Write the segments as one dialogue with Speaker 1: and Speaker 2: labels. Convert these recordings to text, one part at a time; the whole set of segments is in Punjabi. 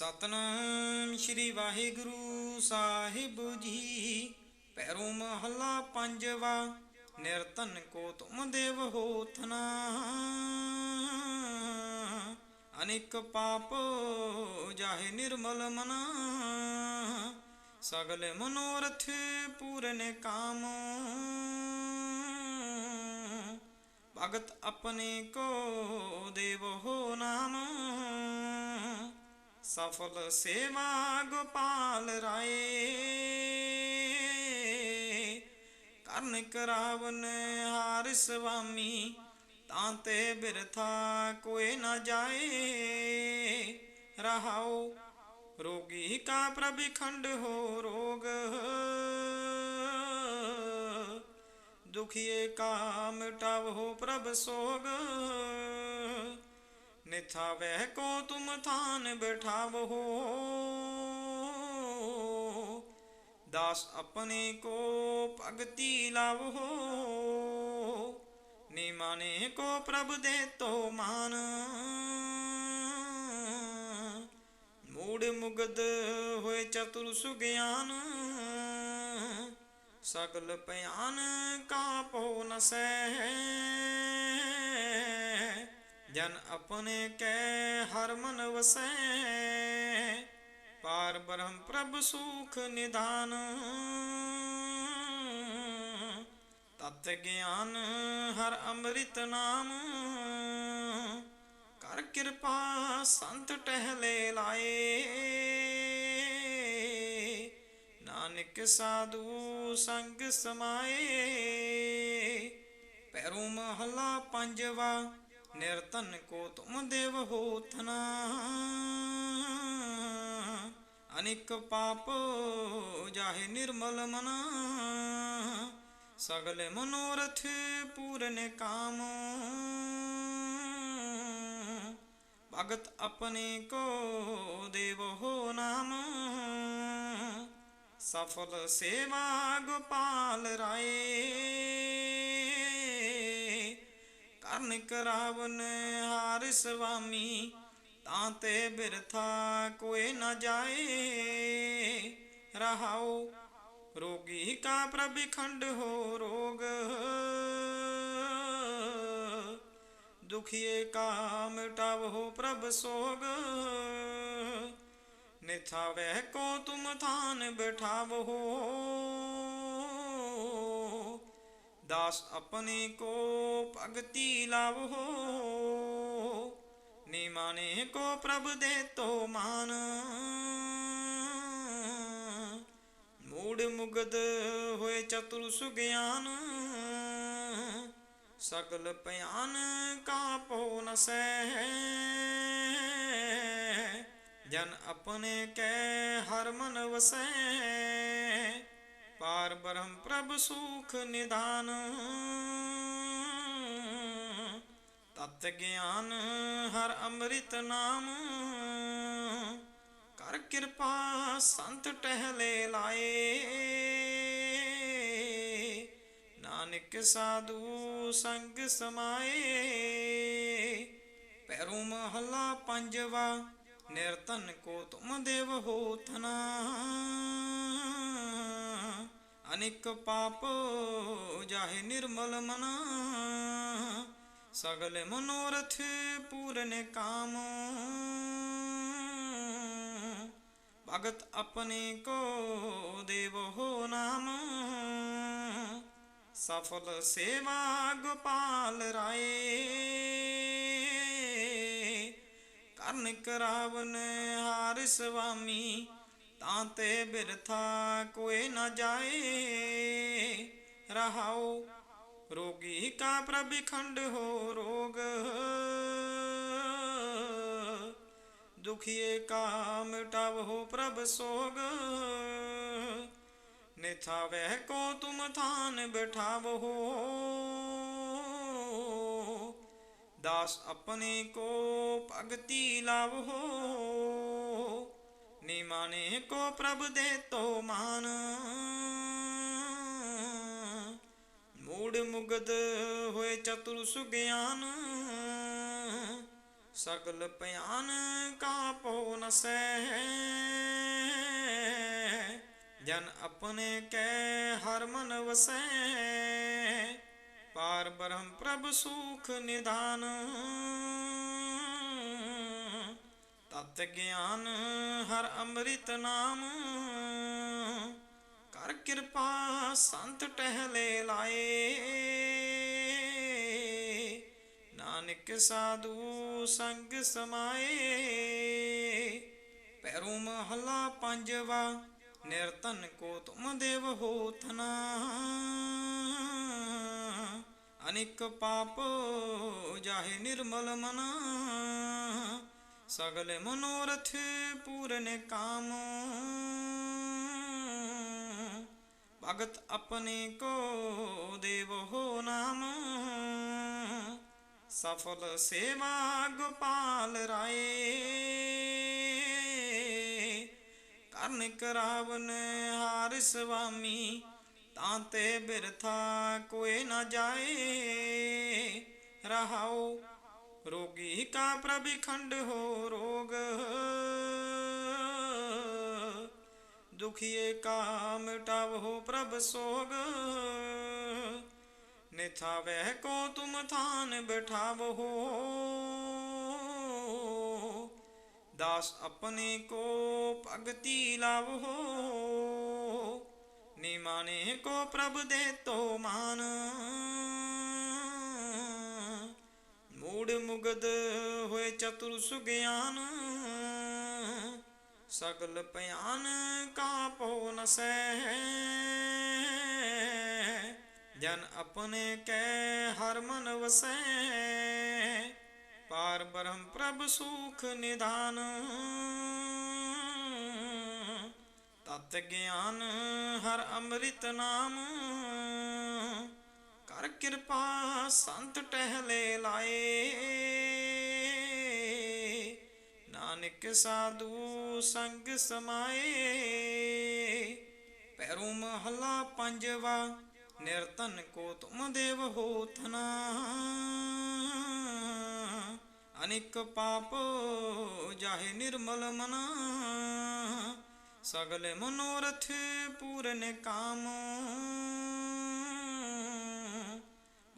Speaker 1: ਸਤਨਾਮ ਸ੍ਰੀ ਵਾਹਿਗੁਰੂ ਸਾਹਿਬ ਜੀ। ਪੈਰੋਂ ਮਹੱਲਾ ਪੰਜਵਾ, ਨਿਰਤਨ ਕੋ ਤੁਮ ਦੇਵ ਹੋਤਨਾ ਅਨੇਕ ਪਾਪ ਜਾਹੇ ਨਿਰਮਲ ਮਨਾ। ਸਗਲ ਮਨੋਰਥ ਪੂਰਨ ਕਾਮ। ਭਗਤ ਆਪਣੇ ਕੋ ਦੇਵ ਹੋ ਨਾਮ। ਸਫਲ ਸੇਵਾ ਗੋਪਾਲ ਰਾਏ। ਕਰਨ ਕਰਾਵਨ ਹਾਰ ਸੁਆਮੀ ਤਾਂ ਤੇ ਬਿਰਥਾ ਕੋਈ ਨਾ ਜਾਏ। ਰਹਾਓ ਰੋਗੀ ਕਾ ਪ੍ਰਭਿ ਖੰਡ ਹੋ ਰੋਗ। ਦੁਖੀਏ ਕਾ ਮਿਟਾਵ ਹੋ ਪ੍ਰਭ ਸੋਗ। ਨਿਥਾਵਹਿ ਕੋ ਤੁਮ ਥਾਨ ਬਿਠਾਵੋ ਦਾਸ ਆਪਣੇ ਕੋ ਭਗਤੀ ਲਾਵੋ ਨਿਮਾਨੇ ਕੋ ਪ੍ਰਭ ਦੇ ਤੋ ਮਾਨ। ਮੂੜ ਮੁਗਦ ਹੋਏ ਚਤੁਰ ਸੁਗਿਆਨ। ਸਗਲ ਪਿਆਨ ਕਾਪੋ ਨਸੈ। ਜਨ ਆਪਣੇ ਕੈ ਹਰ ਮਨ ਵਸੈ, ਪਾਰ ਬ੍ਰਹਮ ਪ੍ਰਭ ਸੁਖ ਨਿਦਾਨ ਤਤ ਗਿਆਨ ਹਰ ਅੰਮ੍ਰਿਤ ਨਾਮ, ਕਰ ਕਿਰਪਾ ਸੰਤ ਟਹਿਲੇ ਲਾਏ। ਨਾਨਕ ਸਾਧੂ ਸੰਗ ਸਮਾਏ, ਪੈਰੋਂ ਮਹੱਲਾ ਪੰਜਵਾ ਨਿਰਤਨ ਕੋ ਤੁਮ ਦੇਵ ਹੋਤਨਾ। ਅਨਿਕ ਪਾਪ ਜਾਹੇ ਨਿਰਮਲ ਮਨਾ। ਸਗਲੇ ਮਨੋਰਥ ਪੂਰਨ ਕਾਮ। ਭਗਤ ਆਪਣੇ ਕੋ ਦੇਵ ਹੋ ਨਾਮ। ਸਫਲ ਸੇਵਾ ਗੋਪਾਲ ਰਾਏ। ਕਰਨ ਕਰਾਵਨ ਹਾਰ ਸੁਆਮੀ ਤਾਂ ਤੇ ਬਿਰਥਾ ਕੋਈ ਨਾ ਜਾਏ। ਰਹਾਉ ਰੋਗੀ ਕਾ ਪ੍ਰਭਿ ਖੰਡ ਹੋ ਰੋਗ। ਦੁਖੀਏ ਕਾ ਮਿਟਾਵ ਹੋ ਪ੍ਰਭ ਸੋਗ। ਨਿਥਾਵਹਿ ਕੋ ਤੁਮ ਥਾਨ ਬਿਠਾਵੋ ਦਾਸ ਆਪਣੇ ਕੋ ਭਗਤੀ ਲਾਵੋ। ਨਿਮਾਨੇ ਕੋ ਪ੍ਰਭ ਦੇ ਤੋ ਮਾਨ। ਮੂੜ ਮੁਗਦ ਹੋਏ ਚਤੁਰ ਸੁਗਿਆਨ। ਸਗਲ ਪਿਆਨ ਕਾਪੋ ਨਸੈ। ਜਨ ਆਪਣੇ ਕੈ ਹਰ ਮਨ ਵਸੈ। ਪਾਰ ਬ੍ਰਹਮ ਪ੍ਰਭ ਸੁਖ ਨਿਦਾਨ ਤਤ ਗਿਆਨ ਹਰ ਅੰਮ੍ਰਿਤ ਨਾਮ। ਕਰ ਕਿਰਪਾ ਸੰਤ ਟਹਿਲੇ ਲਾਏ। ਨਾਨਕ ਸਾਧੂ ਸੰਗ ਸਮਾਏ। ਪੈਰੋਂ ਮਹੱਲਾ ਪੰਜਵਾ, ਨਿਰਤਨ ਕੋ ਤੁਮ ਦੇਵ ਹੋਤਨਾ ਅਨਿਕ ਪਾਪ ਜਾਹੇ ਨਿਰਮਲ ਮਨਾ। ਸਗਲ ਮਨੋਰਥ ਪੂਰਨ ਕਾਮ। ਭਗਤ ਆਪਣੇ ਕੋ ਦੇਵ ਹੋ ਨਾਮ। ਸਫਲ ਸੇਵਾ ਗੋਪਾਲ ਰਾਏ। ਕਰਨ ਕਰਾਵਨ ਹਾਰ ਸੁਆਮੀ ਤਾਂ ਤੇ ਬਿਰਥਾ ਕੋਈ ਨਾ ਜਾਏ। ਰਹਾਉ ਰੋਗੀ ਕਾ ਪ੍ਰਭਿ ਹੋ ਰੋਗ। ਦੁਖੀਏ ਕਾ ਮਿਟਾਵ ਹੋ ਪ੍ਰਭ ਸੋਗ। ਨਿਥਾਵਹਿ ਕੋ ਤੁਮ ਥਾਨ ਬਿਠਾਵੋ। ਦਾਸ ਆਪਣੇ ਕੋ ਭਗਤੀ ਲਾਵੋ। ਨਿਮਾਨੇ ਕੋ ਪ੍ਰਭ ਦੇ ਤੋ ਮਾਨ। ਮੂੜ ਮੁਗਦ ਹੋਏ ਚਤੁਰ ਸੁਗਿਆਨ। ਸਗਲ ਪਿਆਨ ਕਾ ਪੋ ਨਸੈ। ਜਨ ਆਪਣੇ ਕੈ ਹਰ ਮਨ ਵਸੈ। ਪਾਰ ਬ੍ਰਹਮ ਪ੍ਰਭ ਸੁਖ ਨਿਦਾਨ ਤਤ ਗਿਆਨ ਹਰ ਅੰਮ੍ਰਿਤ ਨਾਮ। ਕਰ ਕਿਰਪਾ ਸੰਤ ਟਹਿਲੇ ਲਾਏ। ਨਾਨਕ ਸਾਧੂ ਸੰਗ ਸਮਾਏ। ਪੈਰੂ ਮਹਲਾ ਪੰਜਵਾ, ਨਿਰਤਨ ਕੋ ਤੁਮ ਦੇਵ ਹੋਤਨਾ ਅਨਿਕ ਪਾਪ ਜਾਹੇ ਨਿਰਮਲ ਮਨਾ। ਸਗਲੇ ਮਨੋਰਥ ਪੂਰਨ ਕਾਮ। ਭਗਤ ਆਪਣੇ ਕੋ ਦੇਵ ਹੋ ਨਾਮ। ਸਫਲ ਸੇਵਾ ਗੋਪਾਲ ਰਾਏ। ਕਰਨ ਕਰਾਵਨ ਹਾਰ ਸੁਆਮੀ ਤਾਂ ਤੇ ਬਿਰਥਾ ਕੋਈ ਨਾ ਜਾਏ। ਰਹਾਓ ਰੋਗੀ ਕਾ ਪ੍ਰਭ ਖੰਡ ਹੋ ਰੋਗ। ਦੁਖੀਏ ਕਾ ਹੋ ਪ੍ਰਭ ਸੋਗ। ਨਿਥਾਵੇ ਕੋ ਤੁਮ ਥਾਨ ਬਿਠਾਵੋ ਦਾਸ ਆਪਣੇ ਕੋ ਭਗਤੀ ਲਾਵੋ ਨਿਮਾਨੇ ਕੋ ਪ੍ਰਭ ਦੇ ਤੋ ਮਾਨ। ਮੂੜ ਮੁਗਦ ਹੋਏ ਚਤੁਰ ਸੁਗਿਆਨ, ਸਗਲ ਪਿਆਨ ਕਾ ਪੋ ਨਸੈ। ਜਨ ਆਪਣੇ ਕੈ ਹਰ ਮਨ ਵਸੈ, ਪਾਰ ਬ੍ਰਹਮ ਪ੍ਰਭ ਸੁਖ ਨਿਦਾਨ ਤਤ ਗਿਆਨ ਹਰ ਅੰਮ੍ਰਿਤ ਨਾਮ ਕਰ ਕਿਰਪਾ ਸੰਤ ਟਹਿਲੇ ਲਾਏ। ਨਾਨਕ ਸਾਧੂ ਸੰਗ ਸਮਾਏ। ਪੈਰੂ ਮਹਲਾ ਪੰਜਵਾ, ਨਿਰਤਨ ਕੋ ਤੁਮ ਦੇਵ ਹੋਤਨਾ ਅਨਿਕ ਪਾਪ ਜਾਹੇ ਨਿਰਮਲ ਮਨਾ। ਸਗਲੇ ਮਨੋਰਥ ਪੂਰਨ ਕਾਮ।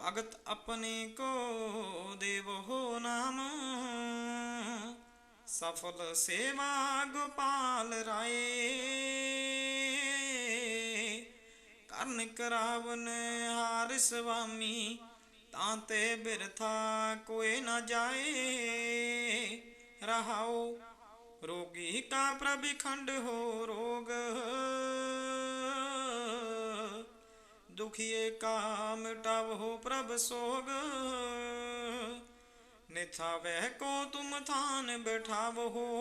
Speaker 1: ਭਗਤ ਆਪਣੇ ਕੋ ਦੇਵ ਹੋ ਨਾਮ। ਸਫਲ ਸੇਵਾ ਗੋਪਾਲ ਰਾਏ। ਕਰਨ ਕਰਾਵਨ ਹਾਰ ਸੁਆਮੀ ਤਾਂ ਤੇ ਬਿਰਥਾ ਕੋਈ ਨਾ ਜਾਏ। ਰਹਾਓ ਰੋਗੀ ਕਾ ਪ੍ਰਭਿਖੰਡ ਹੋ ਰੋਗ। ਦੁਖੀਏ ਕਾ ਮਿਟਾਵੋ ਪ੍ਰਭ ਸੋਗ। ਨਿਥਾ ਵਹਿ ਕੋ ਤੁਮ ਥਾਨ ਬਿਠਾਵੋ।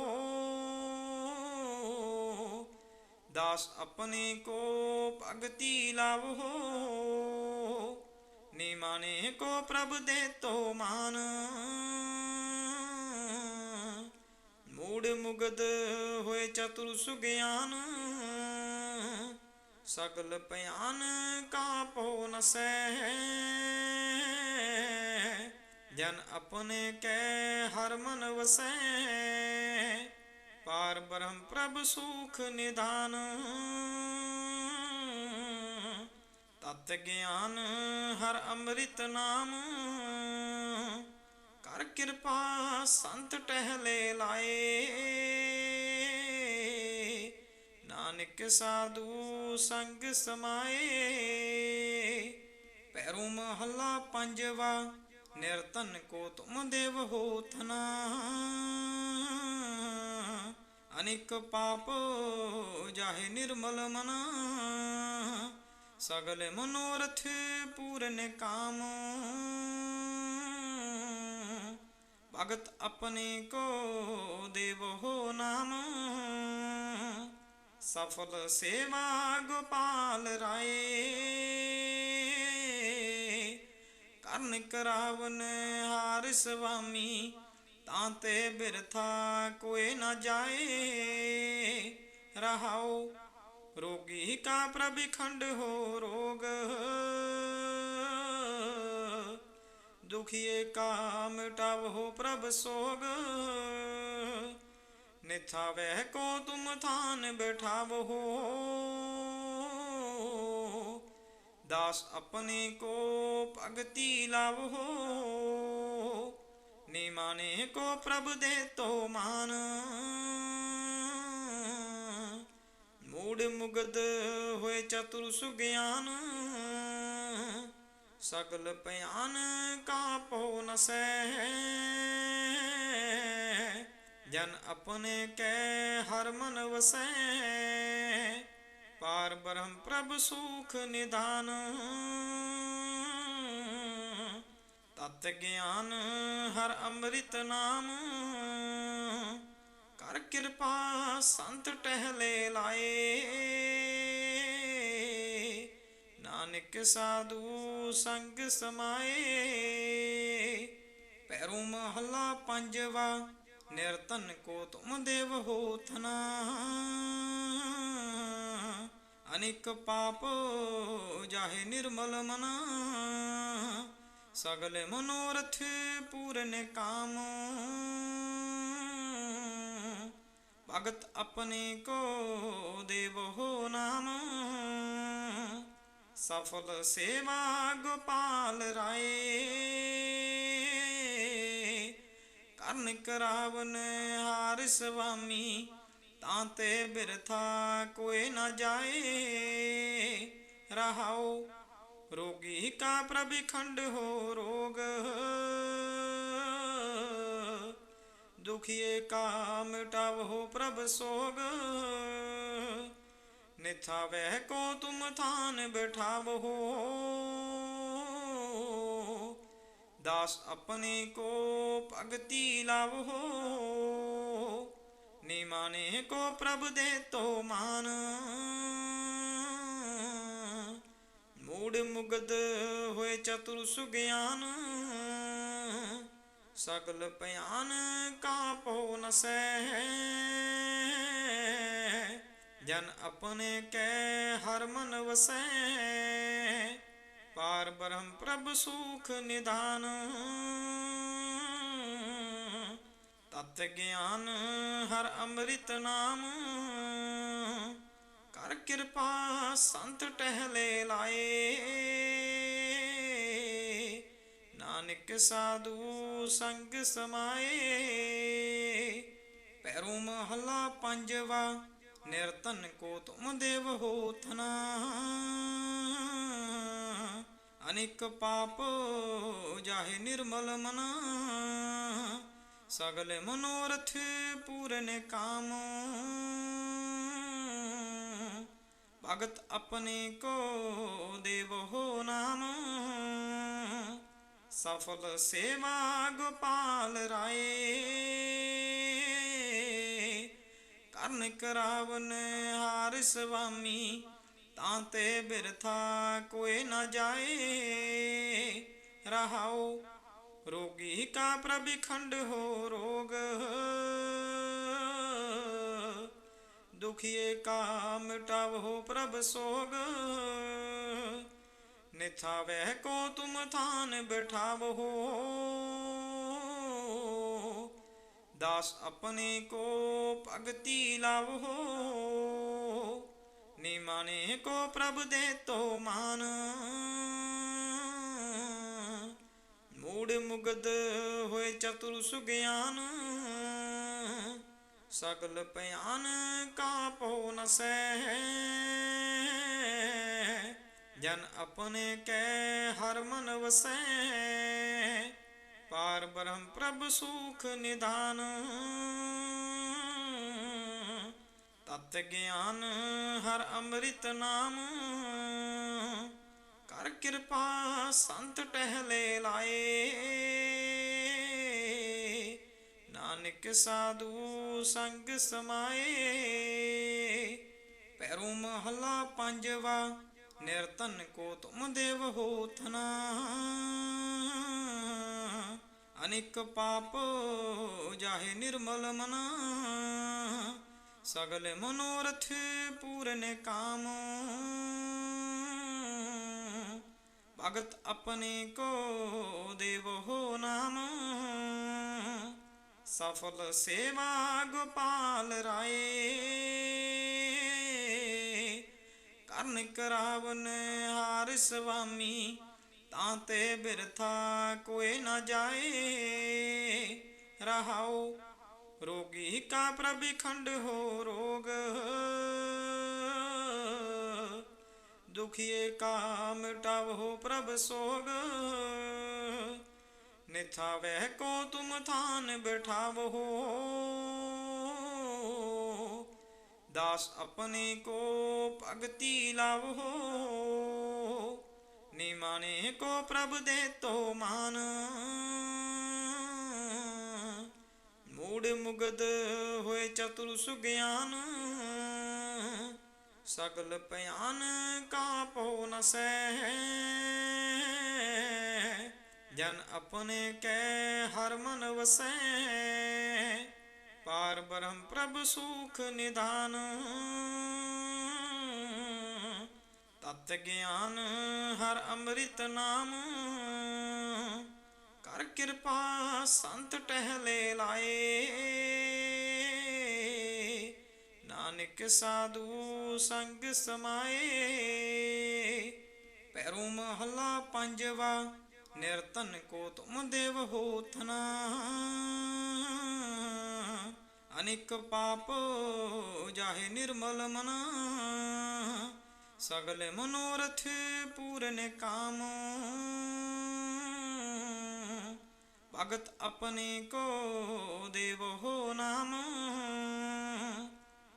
Speaker 1: ਦਾਸ ਆਪਣੇ ਕੋ ਭਗਤੀ ਲਾਵੋ। ਨਿਮਾਨੇ ਕੋ ਪ੍ਰਭ ਦੇ ਤੋ ਮਾਨ। ਮੂੜ ਮੁਗਦ ਹੋਏ ਚਤੁਰ ਸੁਗਿਆਨ। ਸਗਲ ਭਿਆਨ ਕਾ ਪੋ ਨਸੈ। ਜਨ ਆਪਣੇ ਕੈ ਹਰ ਮਨ ਵਸੈ। ਪਾਰ ਬ੍ਰਹਮ ਪ੍ਰਭ ਸੁਖ ਨਿਦਾਨ ਤਤ ਗਿਆਨ ਹਰ ਅੰਮ੍ਰਿਤ ਨਾਮ। ਕਰ ਕਿਰਪਾ ਸੰਤ ਟਹਿਲੇ ਲਾਏ। ਨਾਨਕ ਸਾਧੂ ਸੰਗ ਸਮਾਏ। ਪੈਰੂ ਮਹੱਲਾ ਪੰਜਵਾ, ਨਿਰਤਨ ਕੋ ਤੁਮ ਦੇਵ ਹੋਤਨਾ ਅਨਿਕ ਪਾਪ ਜਾਹੇ ਨਿਰਮਲ ਮਨਾ। ਸਗਲ ਮਨੋਰਥ ਪੂਰਨ ਕਾਮ। ਭਗਤ ਆਪਣੇ ਕੋ ਦੇਵ ਹੋ ਨਾਮ। ਸਫਲ ਸੇਵਾ ਗੋਪਾਲ ਰਾਏ। ਕਰਨ ਕਰਾਵਨ ਹਾਰ ਸੁਆਮੀ ਤਾਂ ਤੇ ਬਿਰਥਾ ਕੋਈ ਨਾ ਜਾਏ। ਰਹਾਉ ਰੋਗੀ ਕਾ ਪ੍ਰਭਿਖੰਡ ਹੋ ਰੋਗ। ਦੁਖੀਏ ਕਾ ਮਿਟਾਵ ਹੋ ਪ੍ਰਭ ਸੋਗ। ਨਿਥਾਵਹਿ ਕੋ ਤੁਮ ਥਾਨ ਬਿਠਾਵੋ। ਦਾਸ ਆਪਣੇ ਕੋ ਭਗਤੀ ਲਾਵੋ। ਨਿਮਾਨੇ ਕੋ ਪ੍ਰਭ ਦੇ ਤੋ ਮਾਨ। ਮੂੜ ਮੁਗਦ ਹੋਏ ਚਤੁਰ ਸੁਗਿਆਨ। ਸਗਲ ਪਿਆਨ ਕਾ ਪੋ ਨਸੈ। ਜਨ ਆਪਣੇ ਕੈ ਹਰ ਮਨ ਵਸੈ, ਪਾਰ ਬ੍ਰਹਮ ਪ੍ਰਭ ਸੁਖ ਨਿਦਾਨ ਤਤ ਗਿਆਨ ਹਰ ਅੰਮ੍ਰਿਤ ਨਾਮ, ਕਰ ਕਿਰਪਾ ਸੰਤ ਟਹਿਲੇ ਲਾਏ। ਨਾਨਕ ਸਾਧੂ ਸੰਗ ਸਮਾਏ, ਪੈਰੂ ਮਹੱਲਾ ਪੰਜਵਾ ਨਿਰਤਨ ਕੋ ਤੁਮ ਦੇਵ ਹੋ ਥਨਾ ਅਨਿਕ ਪਾਪ ਜਾਹੇ ਨਿਰਮਲ ਮਨਾ। ਸਗਲ ਮਨੋਰਥ ਪੂਰਨ ਕਾਮ। ਭਗਤ ਆਪਣੇ ਕੋ ਦੇਵ ਹੋ ਨਾਮ। ਸਫਲ ਸੇਵਾ ਗੋਪਾਲ ਰਾਏ। ਕਰਨ ਕਰਾਵਨ ਹਾਰ ਸੁਆਮੀ ਤਾਂ ਤੇ ਬਿਰਥਾ ਕੋਈ ਨਾ ਜਾਏ। ਰਹਾਉ ਰੋਗੀ ਕਾ ਪ੍ਰਭ ਖੰਡ ਹੋ ਰੋਗ। ਦੁਖੀਏ ਕਾ ਮਿਟਾਵ ਹੋ ਪ੍ਰਭ ਸੋਗ। ਨਿਥਾਵਹਿ ਕੋ ਤੁਮ ਥਾਨ ਬਿਠਾਵੋ ਦਾਸ ਆਪਣੇ ਕੋ ਭਗਤੀ ਲਾਵੋ। ਨਿਮਾਨੇ ਕੋ ਪ੍ਰਭ ਦੇ ਤੋ ਮਾਨ। ਮੂੜ ਮੁਗਦ ਹੋਏ ਚਤੁਰ ਸੁਗਿਆਨ। ਸਗਲ ਪਿਆਨ ਕਾ ਪੋ ਨਸੈ। ਜਨ ਆਪਣੇ ਕੈ ਹਰ ਮਨ ਵਸੈ। ਪਾਰ ਬ੍ਰਹਮ ਪ੍ਰਭ ਸੁਖ ਨਿਦਾਨ ਤਤ ਗਿਆਨ ਹਰ ਅੰਮ੍ਰਿਤ ਨਾਮ। ਕਰ ਕਿਰਪਾ ਸੰਤ ਟਹਿਲੇ ਲਾਏ। ਨਾਨਕ ਸਾਧੂ ਸੰਗ ਸਮਾਏ। ਪੈਰੂ ਮਹੱਲਾ ਪੰਜਵਾ, ਨਿਰਤਨ ਕੋ ਤੁਮ ਦੇਵ ਹੋ ਥਨਾ। ਅਨਿਕ ਪਾਪ ਜਾਹੇ ਨਿਰਮਲ ਮਨਾ। ਸਗਲੇ ਮਨੋਰਥ ਪੂਰਨ ਕਾਮ। ਭਗਤ ਆਪਣੇ ਕੋ ਦੇਵ ਹੋ ਨਾਮ। ਸਫਲ ਸੇਵਾ ਗੋਪਾਲ ਰਾਏ। ਕਰਨ ਕਰਾਵਨ ਹਾਰ ਸੁਆਮੀ ਤਾਂ ਤੇ ਬਿਰਥਾ ਕੋਈ ਨਾ ਜਾਏ। ਰਹਾਉ ਰੋਗੀ ਕਾ ਪ੍ਰਭ ਖੰਡ ਹੋ ਰੋਗ। ਦੁਖੀਏ ਕਾ ਮਿਟਾਵੋ ਪ੍ਰਭ ਸੋਗ। ਨਿਥਾਵਹਿ ਕੋ ਤੁਮ ਥਾਨ ਬਿਠਾਵੋ। ਦਾਸ ਆਪਣੇ ਕੋ ਭਗਤੀ ਲਾਵੋ ਨਿਮਾਨੇ ਕੋ ਪ੍ਰਭ ਦੇ ਤੋ ਮਾਨ। ਮੂੜ ਮੁਗਦ ਹੋਏ ਚਤੁਰ ਸੁਗਿਆਨ। ਸਗਲ ਪਿਆਨ ਕਾ ਪੋ ਨਸੈ। ਜਨ ਆਪਣੇ ਕੈ ਹਰ ਮਨ ਵਸੈ। ਪਾਰ ਬ੍ਰਹਮ ਪ੍ਰਭ ਸੁਖ ਨਿਦਾਨ ਤਤ ਗਿਆਨ ਹਰ ਅੰਮ੍ਰਿਤ ਨਾਮ। ਕਰ ਕਿਰਪਾ ਸੰਤ ਟਹਿਲੇ ਲਾਏ। ਨਾਨਕ ਸਾਧੂ ਸੰਗ ਸਮਾਏ। ਪੈਰੂ ਮਹੱਲਾ ਪੰਜਵਾ, ਨਿਰਤਨ ਕੋ ਤੁਮ ਦੇਵ ਹੋ ਥਨਾ। ਅਨਿਕ ਪਾਪ ਜਾਹੇ ਨਿਰਮਲ ਮਨਾ। ਸਗਲ ਮਨੋਰਥ ਪੂਰਨ ਕਾਮ। ਭਗਤ ਆਪਣੇ ਕੋ ਦੇਵੋ ਨਾਮ। ਸਫਲ ਸੇਵਾ ਗੋਪਾਲ ਰਾਏ। ਕਰਨ ਕਰਾਵਨ ਹਾਰ ਸੁਆਮੀ ਤਾਂ ਤੇ ਬਿਰਥਾ ਕੋਈ ਨਾ ਜਾਏ। ਰਹਾਓ ਰੋਗੀ ਕਾ ਪ੍ਰਭ ਖੰਡ ਹੋ ਰੋਗ। ਦੁਖੀਏ ਕਾ ਮਿਟਾਵੋ ਪ੍ਰਭ ਸੋਗ। ਨਿਥਾ ਵਹਿ ਕੋ ਤੁਮ ਥਾਨ ਬਿਠਾਵੋ। ਦਾਸ ਆਪਣੇ ਕੋ ਭਗਤੀ ਲਾਵੋ। ਨਿਮਾਨੇ ਕੋ ਪ੍ਰਭ ਦੇ ਤੋ ਮਾਨ। ਮੂੜ ਮੁਗਦ ਹੋਏ ਚਤੁਰ ਸੁਗਿਆਨ। ਸਗਲ ਪਿਆਨ ਕਾ ਪੋ ਨਸੈ ਜਨ ਆਪਣੇ ਕੈ ਹਰ ਮਨ ਵਸੈ। ਪਾਰ ਬ੍ਰਹਮ ਪ੍ਰਭ ਸੁਖ ਨਿਦਾਨ ਤਤ ਗਿਆਨ ਹਰ ਅੰਮ੍ਰਿਤ ਨਾਮ। ਕਰ ਕਿਰਪਾ ਸੰਤ ਟਹਿਲੇ ਲਾਏ। ਨਾਨਕ ਸਾਧੂ ਸੰਗ ਸਮਾਏ। ਪੈਰੂ ਮਹਲਾ ਪੰਜਵਾ, ਨਿਰਤਨ ਕੋ ਤੁਮ ਦੇਵ ਹੋਤਨਾ ਅਨਿਕ ਪਾਪ ਜਾਹੇ ਨਿਰਮਲ ਮਨਾ। ਸਗਲੇ ਮਨੋਰਥ ਪੂਰਨ ਕਾਮ। ਅਗਤ ਆਪਣੇ ਕੋ ਦੇਵੋ ਨਾਮ।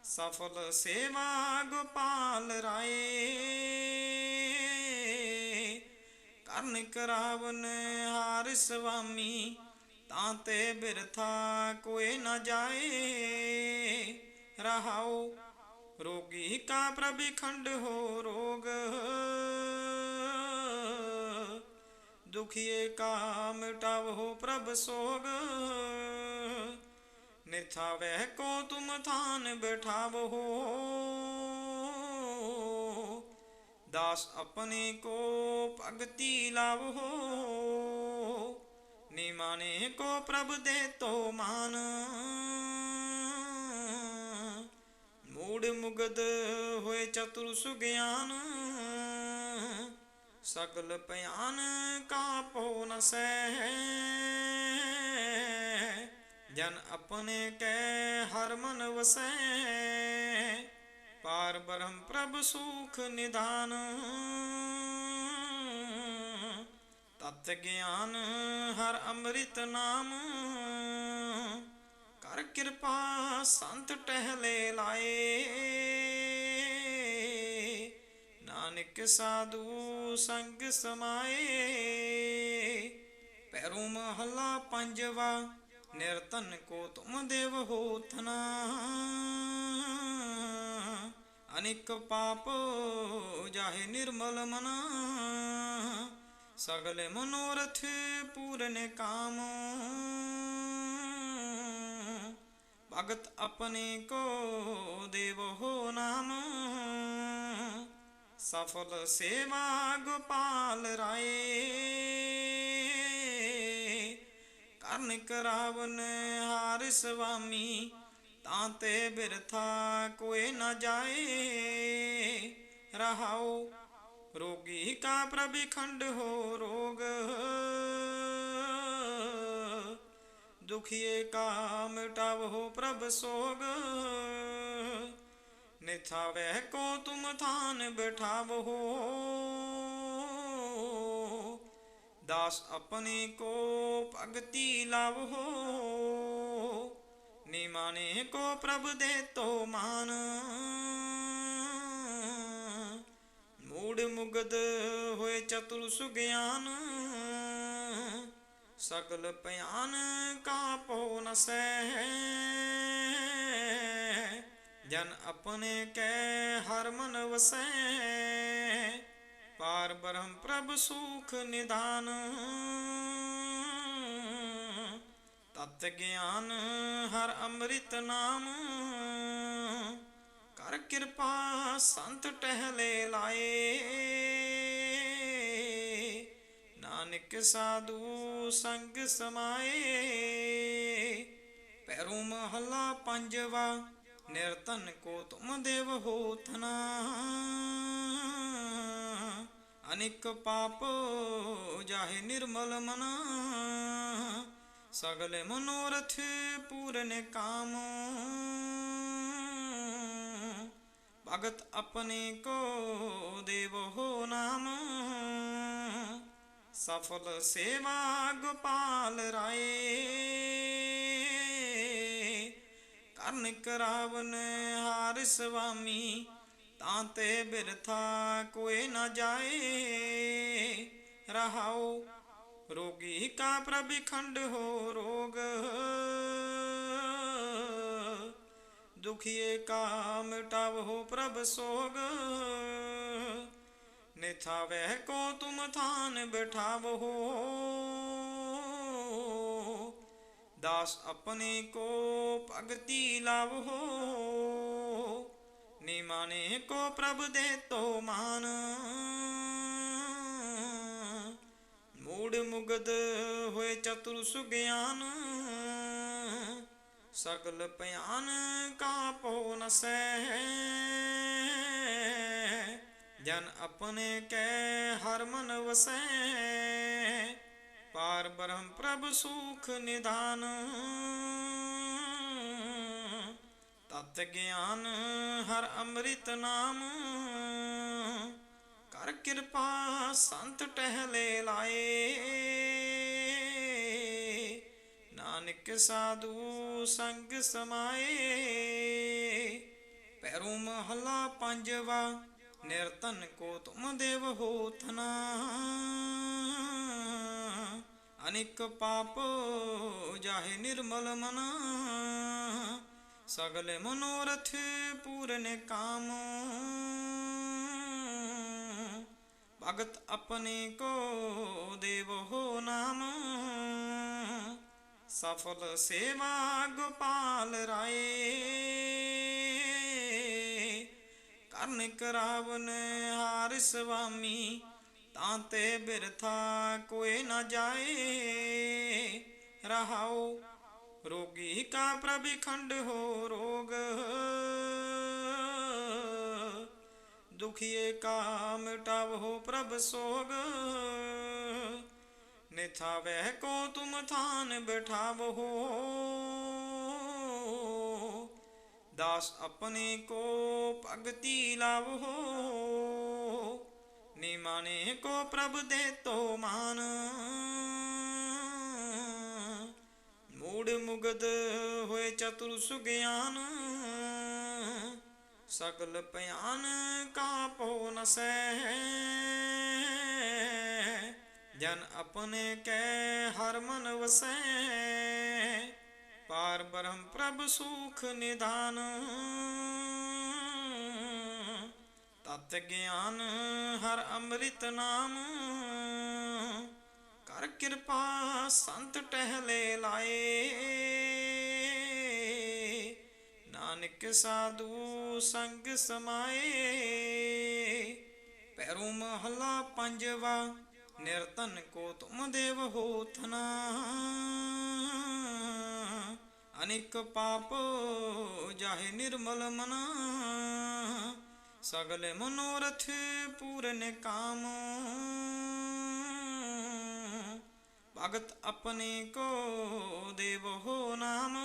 Speaker 1: ਸਫਲ ਸੇਵਾ ਗੋਪਾਲ ਰਾਏ। ਕਰਨ ਕਰਾਵਨ ਹਾਰ ਸੁਆਮੀ ਤਾਂ ਤੇ ਬਿਰਥਾ ਕੋਈ ਨਾ ਜਾਏ। ਰਹਾਓ ਰੋਗੀ ਕਾ ਪ੍ਰਭ ਖੰਡ ਹੋ ਰੋਗ। ਦੁਖੀਏ ਕਾ ਮਿਟਾਵੋ ਪ੍ਰਭ ਸੋਗ। ਨਿਥਾਵੇ ਕੋ ਤੁਮ ਥਾਨ ਬਿਠਾਵੋ ਦਾਸ ਆਪਣੇ ਕੋ ਭਗਤੀ ਲਾਵੋ ਨਿਮਾਨੇ ਕੋ ਪ੍ਰਭ ਦੇ ਤੋ ਮਾਨ। ਮੂੜ ਮੁਗਦ ਹੋਏ ਚਤੁਰ ਸੁਗਿਆਨ। ਸਗਲ ਪਿਆਨ ਕਾ ਪੋ ਨਸੈ ਜਨ ਆਪਣੇ ਕੈ ਹਰ ਮਨ ਵਸੈ। ਪਾਰ ਬ੍ਰਹਮ ਪ੍ਰਭ ਸੁਖ ਨਿਦਾਨ ਤਤ ਗਿਆਨ ਹਰ ਅੰਮ੍ਰਿਤ ਨਾਮ। ਕਰ ਕਿਰਪਾ ਸੰਤ ਟਹਿਲੇ ਲਾਏ। ਨਾਨਕ ਸਾਧੂ ਸੰਗ ਸਮਾਏ। ਪੈਰੂ ਮਹੱਲਾ ਪੰਜਵਾ, ਨਿਰਤਨ ਕੋ ਤੁਮ ਦੇਵ ਹੋਤਨਾ ਅਨਿਕ ਪਾਪ ਜਾਹੇ ਨਿਰਮਲ ਮਨਾ। ਸਗਲੇ ਮਨੋਰਥ ਪੂਰਨ ਕਾਮ। ਭਗਤ ਆਪਣੇ ਕੋ ਦੇਵ ਹੋ ਨਾਮ। ਸਫਲ ਸੇਵਾ ਗੋਪਾਲ ਰਾਏ। ਕਰਨ ਕਰਾਵਨ ਹਾਰ ਸੁਆਮੀ ਤਾਂ ਤੇ ਬਿਰਥਾ ਕੋਈ ਨਾ ਜਾਏ। ਰਹਾਓ ਰੋਗੀ ਕਾ ਪ੍ਰਭ ਖੰਡ ਹੋ ਰੋਗ। ਦੁਖੀਏ ਕਾ ਮਿਟਾਵੋ ਪ੍ਰਭ ਸੋਗ। ਨਿਥਾਵੇ ਕੋ ਤੁਮ ਥਾਨ ਬਿਠਾਵੋ ਦਾਸ ਆਪਣੇ ਕੋ ਭਗਤੀ ਲਾਵੋ ਨਿਮਾਨੇ ਕੋ ਪ੍ਰਭ ਦੇ ਤੋ ਮਾਨ। ਮੂੜ ਮੁਗਦ ਹੋਏ ਚਤੁਰ ਸੁਗਿਆਨ। ਸਗਲ ਪਿਆਨ ਕਾ ਪੋ ਨਸੈ। ਜਨ ਆਪਣੇ ਕੈ ਹਰ ਮਨ ਵਸੈ, ਪਾਰ ਬ੍ਰਹਮ ਪ੍ਰਭ ਸੁਖ ਨਿਦਾਨ ਤਤ ਗਿਆਨ ਹਰ ਅੰਮ੍ਰਿਤ ਨਾਮ, ਕਰ ਕਿਰਪਾ ਸੰਤ ਟਹਿਲੇ ਲਾਏ। ਨਾਨਕ ਸਾਧੂ ਸੰਗ ਸਮਾਏ, ਪੈਰੂ ਮਹੱਲਾ ਪੰਜਵਾ। ਨਿਰਤਨ ਕੋ ਤੁਮ ਦੇਵ ਹੋਤਨਾ ਅਨਿਕ ਪਾਪ ਜਾਹੇ ਨਿਰਮਲ ਮਨਾ। ਸਗਲੇ ਮਨੋਰਥ ਪੂਰਨ ਕਾਮ। ਭਗਤ ਆਪਣੇ ਕੋ ਦੇਵ ਹੋ ਨਾਮ। ਸਫਲ ਸੇਵਾ ਗੋਪਾਲ ਰਾਏ। ਕਰਨ ਕਰਾਵਨ ਹਾਰ ਸੁਆਮੀ ਤਾਂ ਤੇ ਬਿਰਥਾ ਕੋਈ ਨਾ ਜਾਏ। ਰਹਾਉ ਰੋਗੀ ਕਾ ਪ੍ਰਭਿਖੰਡ ਹੋ ਰੋਗ। ਦੁਖੀਏ ਕਾ ਮਿਟਾਵ ਹੋ ਪ੍ਰਭ ਸੋਗ। ਨਿਥਾਵੇ ਕੋ ਤੁਮ ਥਾਨ ਬਿਠਾਵੋ ਦਾਸ ਆਪਣੇ ਕੋ ਭਗਤੀ ਲਾਵੋ ਨਿਮਾਨੇ ਕੋ ਪ੍ਰਭ ਦੇ ਤੋ ਮਾਨ। ਮੂੜ ਮੁਗਦ ਹੋਏ ਚਤੁਰ ਸੁਗਿਆਨ। ਸਗਲ ਭਿਆਨ ਕਾ ਪੋ ਨਸੈ। ਜਨ ਆਪਣੇ ਕੈ ਹਰ ਮਨ ਵਸੈ। ਪਾਰ ਬ੍ਰਹਮ ਪ੍ਰਭ ਸੁਖ ਨਿਦਾਨ ਤਤ ਗਿਆਨ ਹਰ ਅੰਮ੍ਰਿਤ ਨਾਮ। ਕਰ ਕਿਰਪਾ ਸੰਤ ਟਹਿਲੇ ਲਾਏ। ਨਾਨਕ ਸਾਧੂ ਸੰਗ ਸਮਾਏ। ਪੈਰੂ ਮਹੱਲਾ ਪੰਜਵਾ, ਨਿਰਤਨ ਕੋ ਤੁਮ ਦੇਵ ਹੋਤਨਾ ਅਨਿਕ ਪਾਪ ਜਾਹੇ ਨਿਰਮਲ ਮਨਾ। ਸਗਲੇ ਮਨੋਰਥ ਪੂਰਨ ਕਾਮ। ਭਗਤ ਆਪਣੇ ਕੋ ਦੇਵ ਹੋ ਨਾਮ। ਸਫਲ ਸੇਵਾ ਗੋਪਾਲ ਰਾਏ। ਕਰਨ ਕਰਾਵਨ ਹਾਰ ਸੁਆਮੀ ਤਾਂ ਤੇ ਬਿਰਥਾ ਕੋਈ ਨਾ ਜਾਏ। ਰਹਾਉ ਰੋਗੀ ਕਾ ਪ੍ਰਭਿਖੰਡ ਹੋ ਰੋਗ। ਦੁਖੀਏ ਕਾ ਮਿਟਾਵ ਹੋ ਪ੍ਰਭ ਸੋਗ। ਨਿਥਾਵੇ ਕੋ ਤੁਮ ਥਾਨ ਬਿਠਾਵੋ। ਦਾਸ ਆਪਣੇ ਕੋ ਭਗਤੀ ਲਾਵੋ। ਨਿਮਾਨੇ ਕੋ ਪ੍ਰਭ ਦੇ ਤੋ ਮਾਨ। ਮੂੜ ਮੁਗਦ ਹੋਏ ਚਤੁਰ ਸੁਗਿਆਨ। ਸਗਲ ਪਿਆਨ ਕਾ ਪੋ ਨਸੈ। ਜਨ ਆਪਣੇ ਕੈ ਹਰ ਮਨ ਵਸੈ। ਪਾਰ ਬ੍ਰਹਮ ਪ੍ਰਭ ਸੁਖ ਨਿਦਾਨ ਤਤ ਗਿਆਨ ਹਰ ਅੰਮ੍ਰਿਤ ਨਾਮ। ਕਰ ਕਿਰਪਾ ਸੰਤ ਟਹਿਲੇ ਲਾਏ। ਨਾਨਕ ਸਾਧੂ ਸੰਗ ਸਮਾਏ। ਪੈਰੂ ਮਹੱਲਾ ਪੰਜਵਾ ਨਿਰਤਨ ਕੋ ਤੁਮ ਦੇਵ ਹੋਤਨਾ ਅਨਿਕ ਪਾਪ ਜਾਹੇ ਨਿਰਮਲ ਮਨਾ। ਸਗਲੇ ਮਨੋਰਥ ਪੂਰਨ ਕਾਮ। ਭਗਤ ਆਪਣੇ ਕੋ ਦੇਵ ਹੋ ਨਾਮ।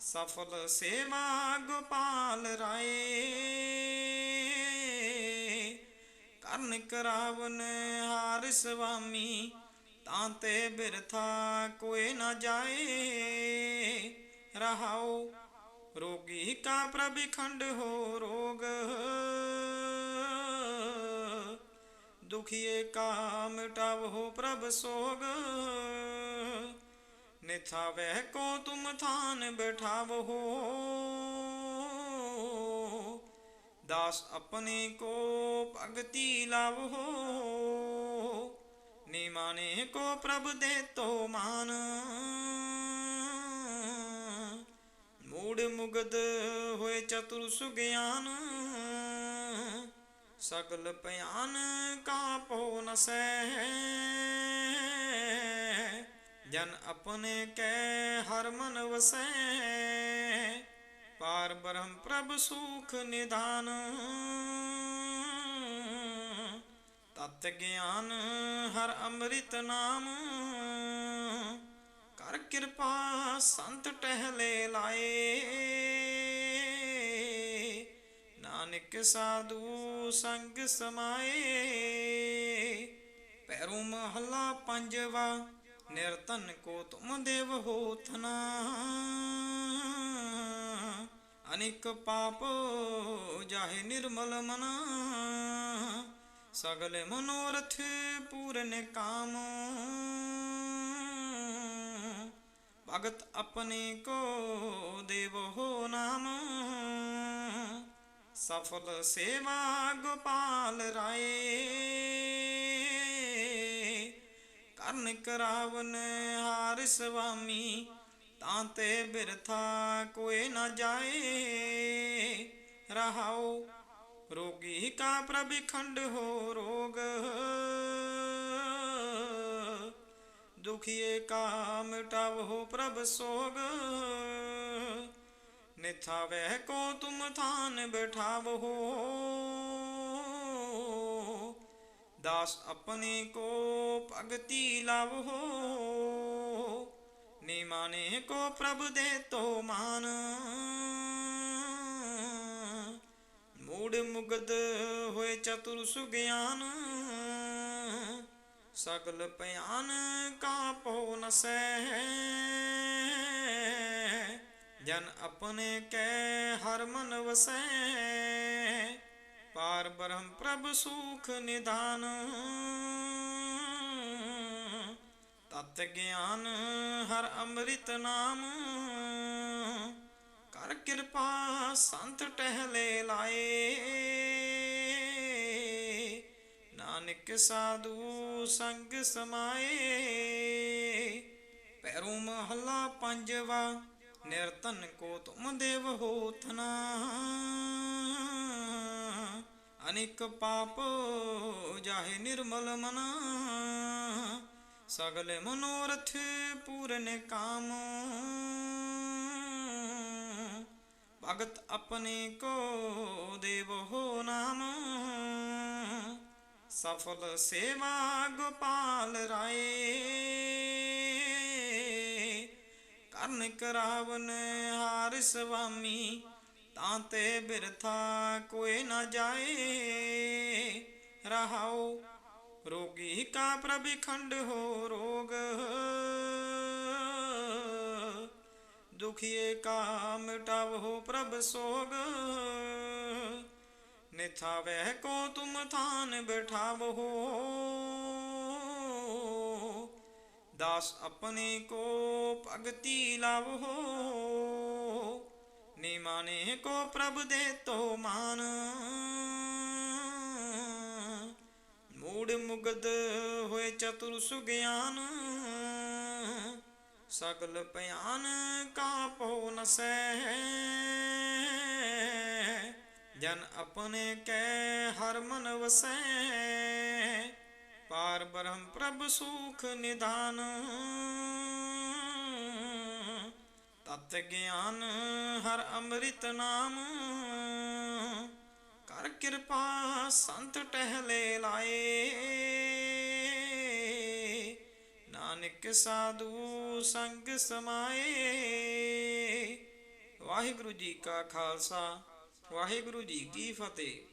Speaker 1: ਸਫਲ ਸੇਵਾ ਗੋਪਾਲ ਰਾਏ। ਕਰਨ ਕਰਾਵਨ ਹਾਰ ਸੁਆਮੀ ਤਾਂ ਤੇ ਬਿਰਥਾ ਕੋਈ ਨਾ ਜਾਏ। ਰਹਾਓ ਰੋਗੀ ਕਾ ਪ੍ਰਭਿਖੰਡ ਹੋ ਰੋਗ। ਦੁਖੀਏ ਕਾ ਹੋ ਪ੍ਰਭ ਸੋਗ। ਨਿਥਾਵੇ ਕੋ ਤੁਮ ਥਾਨ ਬਿਠਾਵੋ ਦਾਸ ਆਪਣੇ ਕੋ ਭਗਤੀ ਲਾਵੋ ਨਿਮਾਨੇ ਕੋ ਪ੍ਰਭ ਦੇ ਤੋ ਮਾਨ। ਮੂੜ ਮੁਗਦ ਹੋਏ ਚਤੁਰ ਸੁਗਿਆਨ, ਸਗਲ ਭਿਆਨ ਕਾ ਪੋ ਨਸੈ। ਜਨ ਆਪਣੇ ਕੈ ਹਰ ਮਨ ਵਸੈ, ਪਾਰ ਬ੍ਰਹਮ ਪ੍ਰਭ ਸੁਖ ਨਿਧਾਨ। ਤਤ ਗਿਆਨ ਹਰ ਅੰਮ੍ਰਿਤ ਨਾਮ ਕਰ ਕਿਰਪਾ ਸੰਤ ਟਹਿਲੇ ਲਾਏ। ਨਾਨਕ ਸਾਧੂ ਸੰਗ ਸਮਾਏ। ਪੈਰੂ ਮਹੱਲਾ ਪੰਜਵਾ, ਨਿਰਤਨ ਕੋ ਤੁਮ ਦੇਵ ਹੋਤਨਾ ਅਨੇਕ ਪਾਪ ਜਾਹੇ ਨਿਰਮਲ ਮਨਾ। ਸਗਲ ਮਨੋਰਥ ਪੂਰਨ ਕਾਮ। ਭਗਤ ਆਪਣੇ ਕੋ ਦੇਵ ਹੋ ਨਾਮ। ਸਫਲ ਸੇਵਾ ਗੋਪਾਲ ਰਾਏ। ਕਰਨ ਕਰਾਵਨ ਹਾਰ ਸੁਆਮੀ ਤਾਂ ਤੇ ਬਿਰਥਾ ਕੋਈ ਨਾ ਜਾਏ। ਰਹਾਓ ਰੋਗੀ ਕਾ ਪ੍ਰਭਿਖੰਡ ਹੋ ਰੋਗ। ਦੁਖੀਏ ਕਾ ਮਿਟਾਵੋ ਪ੍ਰਭ ਸੋਗ। ਨਿਥਾ ਵਹਿ ਕੋ ਤੁਮ ਥਾਨ ਬਿਠਾਵੋ। ਦਾਸ ਆਪਣੀ ਕੋ ਭਗਤੀ ਲਾਵੋ। ਨਿਮਾਨੇ ਕੋ ਪ੍ਰਭ ਦੇ ਤੋ ਮਾਨ। ਮੂੜ ਮੁਗਦ ਹੋਏ ਚਤੁਰ ਸੁਗਿਆਨ। ਸਗਲ ਭਿਆਨ ਕਾ ਪੋ ਨਸੈ। ਜਨ ਆਪਣੇ ਕੈ ਹਰ ਮਨ ਵਸੈ। ਪਾਰ ਬ੍ਰਹਮ ਪ੍ਰਭ ਸੁਖ ਨਿਦਾਨ ਤਤ ਗਿਆਨ ਹਰ ਅੰਮ੍ਰਿਤ ਨਾਮ। ਕਰ ਕਿਰਪਾ ਸੰਤ ਟਹਿਲੇ ਲਾਏ। ਨਾਨਕ ਸਾਧੂ ਸੰਗ ਸਮਾਏ। ਪੈਰੂ ਮਹੱਲਾ ਪੰਜਵਾ, ਨਿਰਤਨ ਕੋ ਤੁਮ ਦੇਵ ਹੋਤਨਾ ਅਨਿਕ ਪਾਪ ਜਾਹੇ ਨਿਰਮਲ ਮਨਾ। ਸਗਲੇ ਮਨੋਰਥ ਪੂਰਨ ਕਾਮ। ਭਗਤ ਆਪਣੇ ਕੋ ਦੇਵ ਹੋ ਨਾਮ। ਸਫਲ ਸੇਵਾ ਗੋਪਾਲ ਰਾਏ। ਕਰਨ ਕਰਾਵਨ ਹਾਰ ਸੁਆਮੀ ਤਾਂ ਤੇ ਬਿਰਥਾ ਕੋਈ ਨਾ ਜਾਏ। ਰਹਾਉ ਰੋਗੀ ਕਾ ਪ੍ਰਭ ਖੰਡ ਹੋ ਰੋਗ। ਦੁਖੀਏ ਕਾ ਮਿਟਾਵੋ ਪ੍ਰਭ ਸੋਗ। ਨਿਥਾਵੇ ਕੋ ਤੁਮ ਥਾਨ ਬਿਠਾਵੋ। ਦਾਸ ਆਪਣੇ ਕੋ ਭਗਤੀ ਲਾਵੋ। ਨਿਮਾਨੇ ਕੋ ਪ੍ਰਭ ਦੇ ਤੋ ਮਾਨ। ਮੂੜ ਮੁਗਦ ਹੋਏ ਚਤੁਰ ਸੁਗਿਆਨ। ਸਗਲ ਭਿਆਨ ਕਾ ਪੋ ਨਸੈ। ਜਨ ਆਪਣੇ ਕੈ ਹਰ ਮਨ ਵਸੈ। ਪਾਰ ਬ੍ਰਹਮ ਪ੍ਰਭ ਸੁਖ ਨਿਧਾਨ। ਤਤ ਗਿਆਨ ਹਰ ਅੰਮ੍ਰਿਤ ਨਾਮ। ਕਰ ਕਿਰਪਾ ਸੰਤ ਟਹਿਲੇ ਲਾਏ। ਨਾਨਕ ਸਾਧੂ ਸੰਗ ਸਮਾਏ। ਵਾਹਿਗੁਰੂ ਜੀ ਕਾ ਖਾਲਸਾ। ਵਾਹਿਗੁਰੂ ਜੀ ਕੀ ਫਤਿਹ।